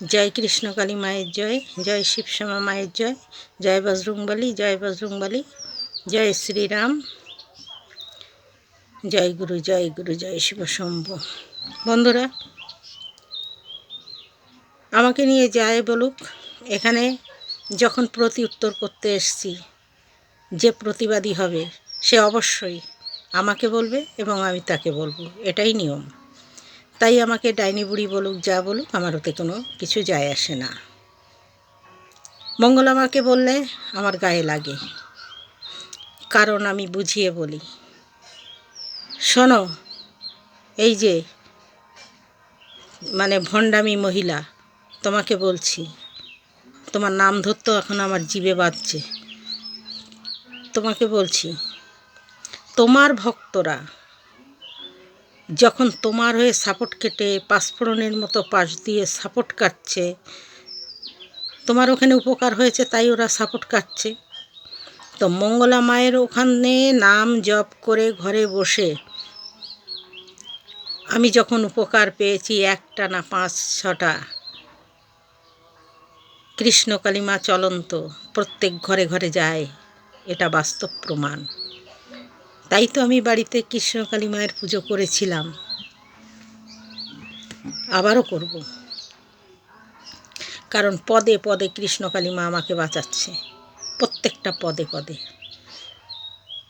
জয় কৃষ্ণকালী মায়ের জয় জয় শিবশ্যামা মায়ের জয় জয় বজরংবলী জয় বজরংবলী, জয় শ্রীরাম, জয় গুরু জয় গুরু, জয় শিব শম্ভু। বন্ধুরা, আমাকে নিয়ে যায় বলুক, এখানে যখন প্রতি উত্তর করতে এসছি, যে প্রতিবাদী হবে সে অবশ্যই আমাকে বলবে এবং আমি তাকে বলব। এটাই নিয়ম। তাই আমাকে ডাইনি বুড়ি বলুক, যা বলুক, আমার ওতে কোনো কিছু যায় আসে না। মঙ্গল আমাকে বললে, আমার গায়ে লাগে। কারণ আমি বুঝিয়ে বলি। শোনো, এই যে মানে ভণ্ডামি মহিলা, তোমাকে বলছি, তোমার নাম ধরতো এখন আমার জিভে বাজছে তোমাকে বলছি, তোমার ভক্তরা যখন তোমার হয়ে সাপোর্ট কেটে পাঁচফোড়নের মতো পাশ দিয়ে সাপোর্ট কাটছে, তোমার ওখানে উপকার হয়েছে, তাই ওরা সাপোর্ট কাটছে। তো মঙ্গলা মায়ের ওখানে নাম জপ করে ঘরে বসে আমি যখন উপকার পেয়েছি একটা না পাঁচ, ছটা। কৃষ্ণ কালিমা চলন্ত, প্রত্যেক ঘরে ঘরে যায়, এটা বাস্তব প্রমাণ। তাই তো আমি বাড়িতে কৃষ্ণকালী মায়ের পুজো করেছিলাম। আবারও করব। কারণ পদে পদে কৃষ্ণকালী মা আমাকে বাঁচাচ্ছে। প্রত্যেকটা পদে পদে।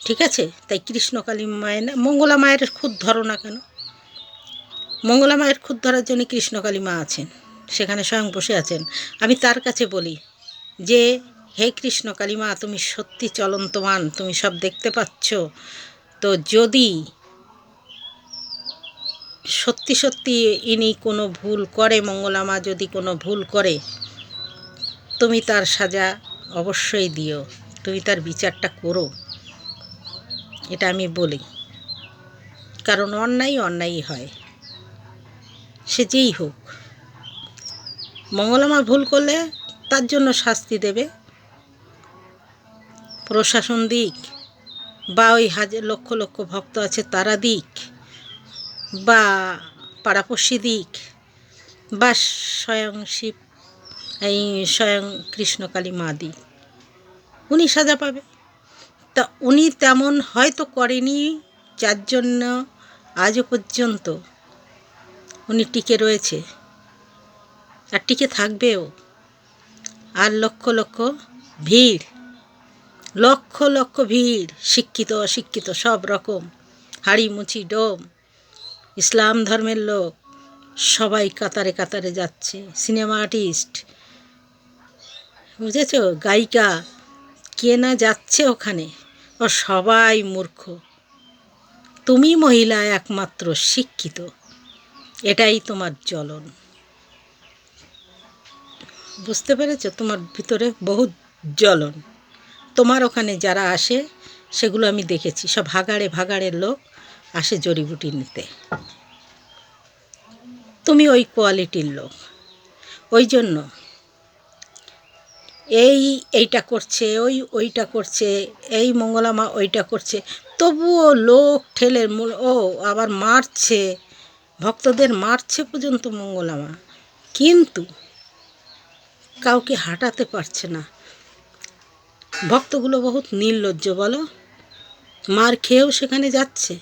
ঠিক আছে? তাই কৃষ্ণকালী মায়ের না, মঙ্গলা মায়ের খুদ ধরো না কেন? মঙ্গলা মায়ের খুদ ধরার জন্য কৃষ্ণকালী মা আছেন। সেখানে স্বয়ং বসে আছেন। আমি তার কাছে বলি যে, হে কৃষ্ণ কালিমা তুমি সত্যি চলন্তমান, তুমি সব দেখতে পাচ্ছ। তো যদি সত্যি সত্যি ইনি কোনো ভুল করে, মঙ্গলামা যদি কোনো ভুল করে, তুমি তার সাজা অবশ্যই দিও। তুমি তার বিচারটা করো। এটা আমি বলি। কারণ অন্যায় অন্যায়ই হয়। সে যেই হোক, মঙ্গলামা ভুল করলে তার জন্য শাস্তি দেবে। প্রশাসন দিক বা ওই হাজার লক্ষ লক্ষ ভক্ত আছে, তারা দিক, বা পাড়াপড়শি দিক, বা স্বয়ং শিব, এই স্বয়ং কৃষ্ণকালী মা দিক, উনি সাজা পাবে। তা উনি তেমন হয়তো করেনি, যার জন্য আজও পর্যন্ত উনি টিকে রয়েছে, আর টিকে থাকবেও। আর লক্ষ লক্ষ ভিড় লক্ষ লক্ষ ভিড়, শিক্ষিত অশিক্ষিত, সব রকম। হাড়ি মুচি ডোম। ইসলাম ধর্মের লোক সবাই কাতারে কাতারে যাচ্ছে। Cinema artist. বুঝেছ? গায়িকা কে না যাচ্ছে ওখানে? ও সবাই মূর্খ। তুমি মহিলা একমাত্র শিক্ষিত। এটাই তোমার জ্বলন। বুঝতে পেরেছ? তোমার ভিতরে বহুত জ্বলন। তোমার ওখানে যারা আসে, সেগুলো আমি দেখেছি। সব ভাগাড়ে ভাগাড়ের লোক আসে জড়িবুটি নিতে। তুমি ওই কোয়ালিটির লোক। ওই জন্য এই এইটা করছে, ওই ওইটা করছে, এই মঙ্গলামা ওইটা করছে। তবুও লোক ঠেলে ও আবার মারছে, ভক্তদের মারছে পর্যন্ত মঙ্গলামা। কিন্তু কাউকে হাঁটাতে পারছে না। ভক্তগুলো বহুত নির্লজ্জ, বলো? মার খেয়েও সেখানে যাচ্ছে।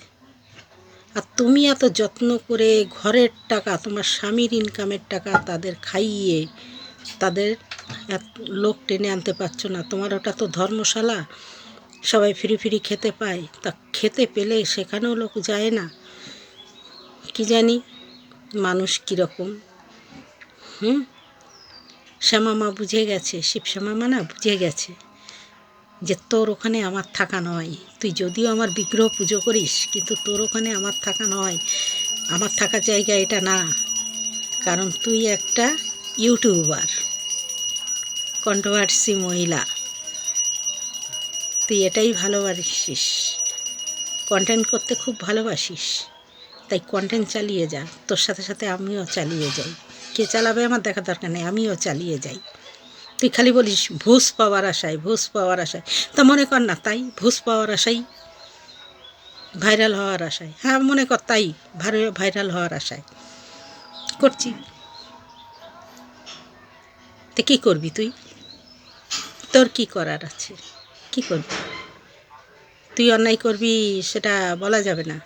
আর তুমি এত যত্ন করে ঘরের টাকা, তোমার স্বামীর ইনকামের টাকা তাদের খাইয়ে তাদের লোক টেনে আনতে পারছ না। তোমার ওটা তো ধর্মশালা। সবাই ফিরি ফিরি খেতে পায়। তা খেতে পেলে সেখানেও লোক যায় না। কি জানি মানুষ কীরকম। হুম? শ্যামামা বুঝে গেছে শিব শ্যামামা না বুঝে গেছে। যে তোর ওখানে আমার থাকা নয়। তুই যদিও আমার বিগ্রহ পুজো করিস, কিন্তু তোর ওখানে আমার থাকা নয়। আমার থাকার জায়গা এটা না। কারণ তুই একটা ইউটিউবার, কন্ট্রোভার্সি মহিলা। তুই এটাই ভালোবাসিস। কন্টেন্ট করতে খুব ভালোবাসিস। তাই কন্টেন্ট চালিয়ে যা। তোর সাথে সাথে আমিও চালিয়ে যাই। কে চালাবে আমার দেখা দরকার নেই, আমিও চালিয়ে যাই। তুই খালি বলিস ভুস পাওয়ার আশায় ভুস পাওয়ার আশায়। তা মনে কর না, তাই ভুস পাওয়ার আশাই ভাইরাল হওয়ার আশায়। হ্যাঁ মনে কর তাই ভাইরাল হওয়ার আশায়। করছি। তো কী করবি তুই? তোর কি করার আছে? কি করবি? তুই অন্যায় করবি সেটা বলা যাবে না।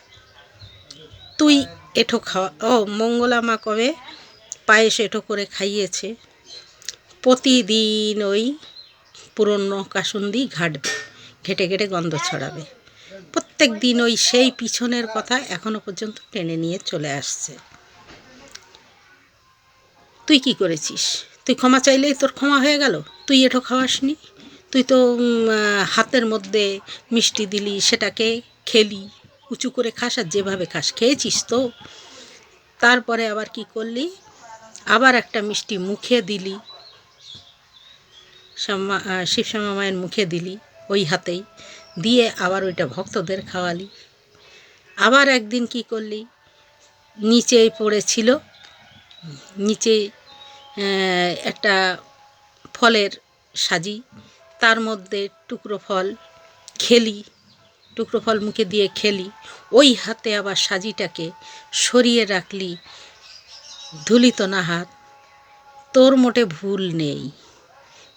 তুই এঠো খাওয়া, ও মঙ্গলা মা কবে পায়েস এঠো করে খাইয়েছে। প্রতিদিন ওই পুরনো কাসুন্দি ঘাটবে ঘেটে ঘেটে গন্ধ ছড়াবে। প্রত্যেক দিন ওই সেই পিছনের কথা এখনও পর্যন্ত টেনে নিয়ে চলে আসছে। তুই কি করেছিস? তুই ক্ষমা চাইলেই তোর ক্ষমা হয়ে গেল? তুই এঠো খাওয়াসনি? তুই তো হাতের মধ্যে মিষ্টি দিলি, সেটাকে খেলি, উঁচু করে খাস আর যেভাবে খাস, খেয়েছিস তো? তারপরে আবার কি করলি? আবার একটা মিষ্টি মুখে দিলি শ্যামা শিবশ্যামা মায়ের মুখে দিলি, ওই হাতেই। দিয়ে আবার ওইটা ভক্তদের খাওয়ালি। আবার একদিন কি করলি? নিচেই পড়েছিল, নিচে একটা ফলের সাজি, তার মধ্যে টুকরো ফল খেলি, টুকরো ফল মুখে দিয়ে খেলি, ওই হাতে আবার সাজিটাকে সরিয়ে রাখলি, ধুলিত না হাত, তোর মোটে ভুল নেই।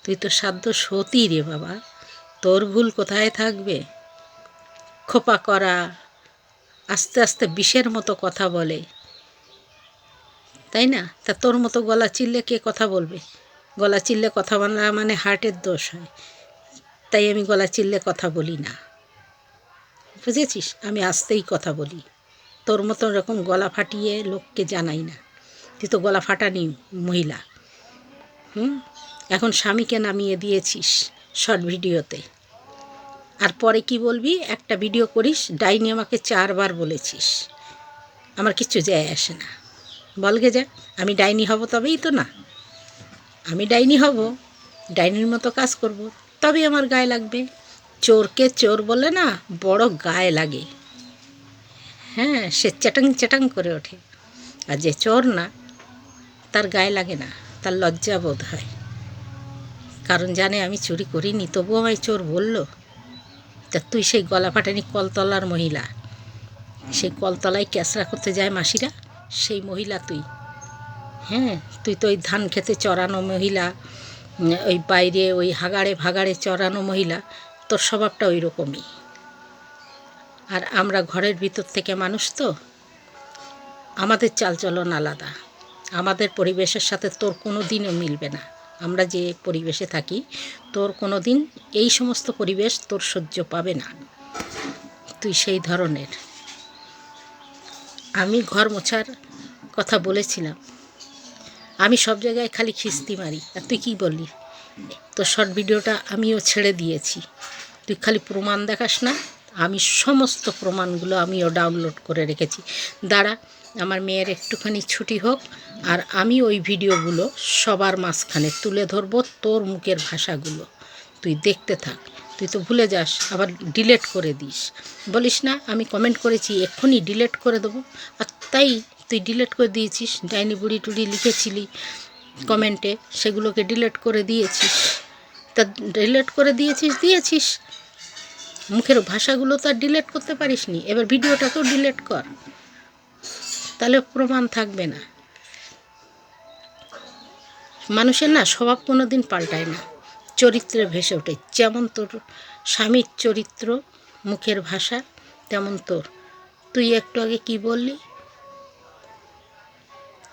তুই তো সাধ্য সতী রে বাবা। তোর ভুল কোথায় থাকবে? খোপা করা, আস্তে আস্তে বিষের মতো কথা বলে। তাই না? তা তোর মতো গলা চিল্লে কে কথা বলবে? গলা চিল্লে কথা বলা মানে হার্টের দোষ হয়। তাই আমি গলা চিল্লে কথা বলি না। বুঝেছিস? আমি আস্তেই কথা বলি। তোর মতো এরকম গলা ফাটিয়ে লোককে জানাই না। তুই তো গলা ফাটানি মহিলা। হুম? এখন স্বামীকে নামিয়ে দিয়েছিস শর্ট ভিডিওতে। আর পরে কি বলবি? একটা ভিডিও করিস, ডাইনি আমাকে চারবার বলেছিস। আমার কিচ্ছু যায় আসে না। বলগে যা, আমি ডাইনি হব তবেই তো না। আমি ডাইনি হব, ডাইনির মতো কাজ করব, তবেই আমার গায়ে লাগবে। চোরকে চোর বলে না, বড় গায়ে লাগে। হ্যাঁ সে চ্যাটাং চ্যাটাং করে ওঠে। আর যে চোর না, তার গায়ে লাগে না, তার লজ্জা বোধ হয়। কারণ জানে আমি চুরি করিনি, তবুও আমায় চোর বলল, তা তুই সেই গলা ফাটানি কলতলার মহিলা, সেই কলতলায় ক্যাসরা করতে যায় মাসিরা, সেই মহিলা তুই হ্যাঁ তুই তো ওই ধান খেতে চড়ানো মহিলা, ওই বাইরে ওই হাগাড়ে ভাগাড়ে চড়ানো মহিলা, তোর স্বভাবটা ওই রকমই। আর আমরা ঘরের ভিতর থেকে মানুষ তো, আমাদের চালচলন আলাদা, আমাদের পরিবেশের সাথে তোর কোনো দিনও মিলবে না। আমরা যে পরিবেশে থাকি, তোর কোনো দিন এই সমস্ত পরিবেশ তোর সহ্য পাবে না। তুই সেই ধরনের। আমি ঘর মোছার কথা বলেছিলাম। আমি সব জায়গায় খালি খিস্তি মারি। আর তুই কী বললি? তো শর্ট ভিডিওটা আমিও ছেড়ে দিয়েছি। তুই খালি প্রমাণ দেখাস না? আমি সমস্ত প্রমাণগুলো আমিও ডাউনলোড করে রেখেছি। দাঁড়া আমার মেয়ের একটুখানি ছুটি হোক, আর আমি ওই ভিডিওগুলো সবার মাঝখানে তুলে ধরবো তোর মুখের ভাষাগুলো। তুই দেখতে থাক, তুই তো ভুলে যাস, আবার ডিলেট করে দিস। বলিস না, আমি কমেন্ট করেছি, এক্ষুনি ডিলেট করে দেবো। আর তাই তুই ডিলেট করে দিয়েছিস, ডাইনি বুড়ি টুড়ি লিখেছিলি কমেন্টে সেগুলোকে ডিলেট করে দিয়েছিস। তা ডিলেট করে দিয়েছিস দিয়েছিস? মুখের ভাষাগুলো তো আর ডিলেট করতে পারিসনি, এবার ভিডিওটাকেও ডিলেট কর। তাহলে প্রমাণ থাকবে না। মানুষের না স্বভাব কোনো দিন পাল্টায় না। চরিত্রে ভেসে ওঠে। যেমন তোর স্বামীর চরিত্র, মুখের ভাষা, তেমন তোর। তুই একটু আগে কি বললি?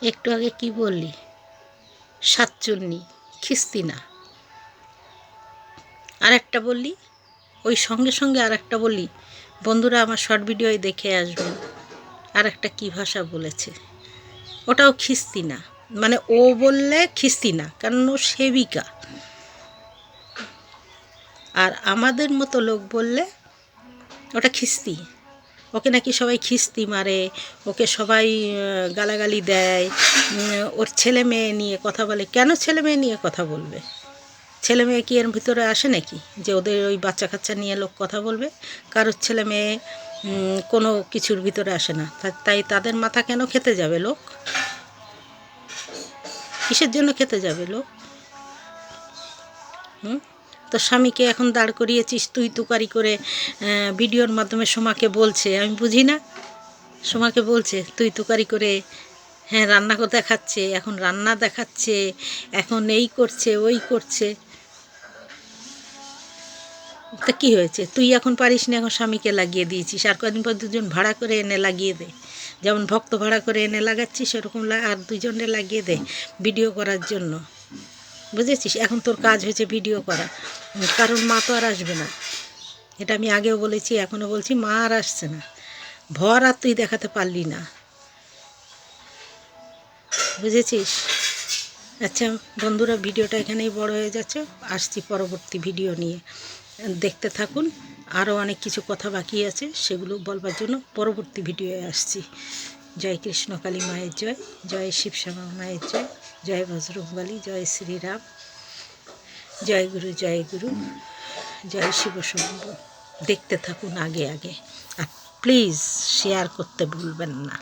একটু আগে কি বললি? সাতচুন্নি, খিস্তি না। আর একটা বললি? ওই সঙ্গে সঙ্গে আর একটা বললি? বন্ধুরা, আমার শর্ট ভিডিওয় দেখে আসবেন। আর একটা কী ভাষা বলেছে? ওটাও খিস্তি না। মানে ও বললে খিস্তি না, কারণ ও সেবিকা। আর আমাদের মতো লোক বললে ওটা খিস্তি। ওকে নাকি সবাই খিস্তি মারে, ওকে সবাই গালাগালি দেয় ওর ছেলে মেয়ে নিয়ে কথা বলে। কেন ছেলে মেয়ে নিয়ে কথা বলবে? ছেলে মেয়ে কি এর ভিতরে আসে নাকি? যে ওদের ওই বাচ্চা কাচ্চা নিয়ে লোক কথা বলবে? কারোর ছেলে মেয়ে কোনো কিছুর ভিতরে আসে না। তাই তাদের মাথা কেন খেতে যাবে লোক? কিসের জন্য খেতে যাবে লোক? হুম? তো স্বামীকে এখন দাঁড় করিয়েছিস, তুই তুকারি করে ভিডিওর মাধ্যমে সোমাকে বলছে। আমি বুঝি না। সোমাকে বলছে, তুই তুকারি করে হ্যাঁ রান্না দেখাচ্ছে, এখন রান্না দেখাচ্ছে, এখন এই করছে, ওই করছে। তা কী হয়েছে? তুই এখন পারিস না এখন স্বামীকে লাগিয়ে দিয়েছিস। আর কদিন পর দুজন ভাড়া করে এনে লাগিয়ে দে। যেমন ভক্ত ভাড়া করে এনে লাগাচ্ছিস, সেরকম আর দুজনে লাগিয়ে দে ভিডিও করার জন্য। বুঝেছিস? এখন তোর কাজ হয়েছে ভিডিও করা। কারণ মা তো আর আসবে না। এটা আমি আগেও বলেছি এখনও বলছি, মা আর আসছে না। ভর আর তুই দেখাতে পারলি না। বুঝেছিস? আচ্ছা বন্ধুরা, ভিডিওটা এখানেই বড় হয়ে যাচ্ছে। আসছি পরবর্তী ভিডিও নিয়ে। দেখতে থাকুন। আরও অনেক কিছু কথা বাকি আছে, সেগুলো বলবার জন্য পরবর্তী ভিডিওয়ে আসছি। জয় কৃষ্ণকালী মায়ের জয় জয় শিবশ্যামা মায়ের জয় জয় বজরংবলী, জয় শ্রীরাম, জয় গুরু জয় গুরু, জয় শিবশম্ভু দেখতে থাকুন আগে আগে। আর প্লিজ শেয়ার করতে ভুলবেন না।